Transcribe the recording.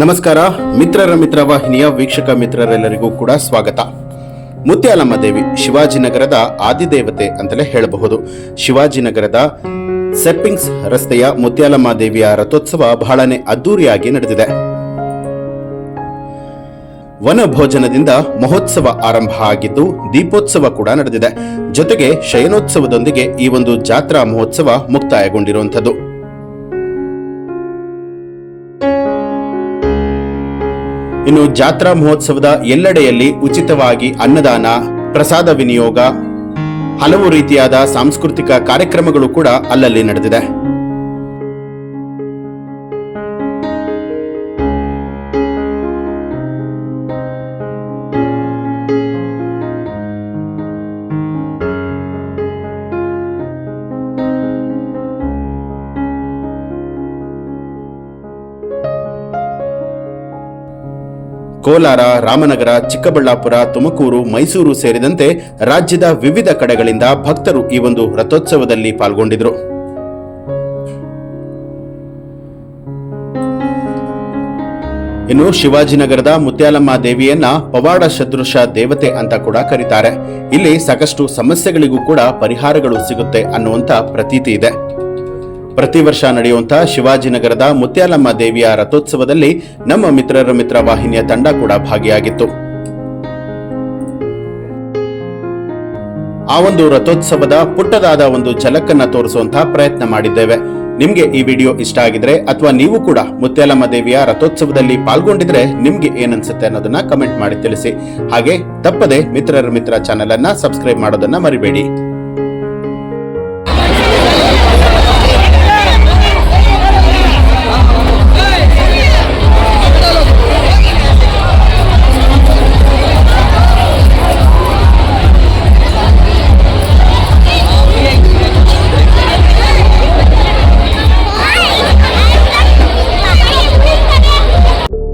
ನಮಸ್ಕಾರ, ಮಿತ್ರರ ಮಿತ್ರ ವಾಹಿನಿಯ ವೀಕ್ಷಕ ಮಿತ್ರರೆಲ್ಲರಿಗೂ ಕೂಡ ಸ್ವಾಗತ. ಮುತ್ಯಾಲಮ್ಮ ದೇವಿ ಶಿವಾಜಿನಗರದ ಆದಿದೇವತೆ ಅಂತಲೇ ಹೇಳಬಹುದು. ಶಿವಾಜಿನಗರದ ಸೆಪ್ಪಿಂಗ್ಸ್ ರಸ್ತೆಯ ಮುತ್ಯಾಲಮ್ಮ ದೇವಿಯ ರಥೋತ್ಸವ ಬಹಳನೇ ಅದ್ದೂರಿಯಾಗಿ ನಡೆದಿದೆ. ವನ ಭೋಜನದಿಂದ ಮಹೋತ್ಸವ ಆರಂಭ ಆಗಿದ್ದು, ದೀಪೋತ್ಸವ ಕೂಡ ನಡೆದಿದೆ. ಜೊತೆಗೆ ಶಯನೋತ್ಸವದೊಂದಿಗೆ ಈ ಒಂದು ಜಾತ್ರಾ ಮಹೋತ್ಸವ ಮುಕ್ತಾಯಗೊಂಡಿರುವಂಥದ್ದು. ಇನ್ನು ಜಾತ್ರಾ ಮಹೋತ್ಸವದ ಎಲ್ಲೆಡೆಯಲ್ಲಿ ಉಚಿತವಾಗಿ ಅನ್ನದಾನ, ಪ್ರಸಾದ ವಿನಿಯೋಗ, ಹಲವು ರೀತಿಯಾದ ಸಾಂಸ್ಕೃತಿಕ ಕಾರ್ಯಕ್ರಮಗಳು ಕೂಡ ಅಲ್ಲಲ್ಲಿ ನಡೆದಿದೆ. ಕೋಲಾರ, ರಾಮನಗರ, ಚಿಕ್ಕಬಳ್ಳಾಪುರ, ತುಮಕೂರು, ಮೈಸೂರು ಸೇರಿದಂತೆ ರಾಜ್ಯದ ವಿವಿಧ ಕಡೆಗಳಿಂದ ಭಕ್ತರು ಈ ಒಂದು ರಥೋತ್ಸವದಲ್ಲಿ ಪಾಲ್ಗೊಂಡಿದ್ರು ಇನ್ನು ಶಿವಾಜಿನಗರದ ಮುತ್ಯಾಲಮ್ಮ ದೇವಿಯನ್ನ ಪವಾಡ ಸದೃಶ ದೇವತೆ ಅಂತ ಕೂಡ ಕರೀತಾರೆ. ಇಲ್ಲಿ ಸಾಕಷ್ಟು ಸಮಸ್ಯೆಗಳಿಗೂ ಕೂಡ ಪರಿಹಾರಗಳು ಸಿಗುತ್ತೆ ಅನ್ನುವಂತ ಪ್ರತೀತಿ ಇದೆ. ಪ್ರತಿ ವರ್ಷ ನಡೆಯುವಂತಹ ಶಿವಾಜಿನಗರದ ಮುತ್ಯಾಲಮ್ಮ ದೇವಿಯ ರಥೋತ್ಸವದಲ್ಲಿ ನಮ್ಮ ಮಿತ್ರರ ಮಿತ್ರ ವಾಹಿನಿಯ ತಂಡ ಕೂಡ ಭಾಗಿಯಾಗಿತ್ತು. ಆ ಒಂದು ರಥೋತ್ಸವದ ಪುಟ್ಟದಾದ ಒಂದು ಝಲಕನ್ನ ತೋರಿಸುವಂತಹ ಪ್ರಯತ್ನ ಮಾಡಿದ್ದೇವೆ. ನಿಮ್ಗೆ ಈ ವಿಡಿಯೋ ಇಷ್ಟ ಆಗಿದ್ರೆ ಅಥವಾ ನೀವು ಕೂಡ ಮುತ್ಯಾಲಮ್ಮ ದೇವಿಯ ರಥೋತ್ಸವದಲ್ಲಿ ಪಾಲ್ಗೊಂಡಿದ್ರೆ ನಿಮ್ಗೆ ಏನನ್ಸುತ್ತೆ ಅನ್ನೋದನ್ನ ಕಮೆಂಟ್ ಮಾಡಿ ತಿಳಿಸಿ. ಹಾಗೆ ತಪ್ಪದೆ ಮಿತ್ರರ ಮಿತ್ರ ಚಾನೆಲ್ ಅನ್ನ ಸಬ್ಸ್ಕ್ರೈಬ್ ಮಾಡೋದನ್ನ ಮರಿಬೇಡಿ.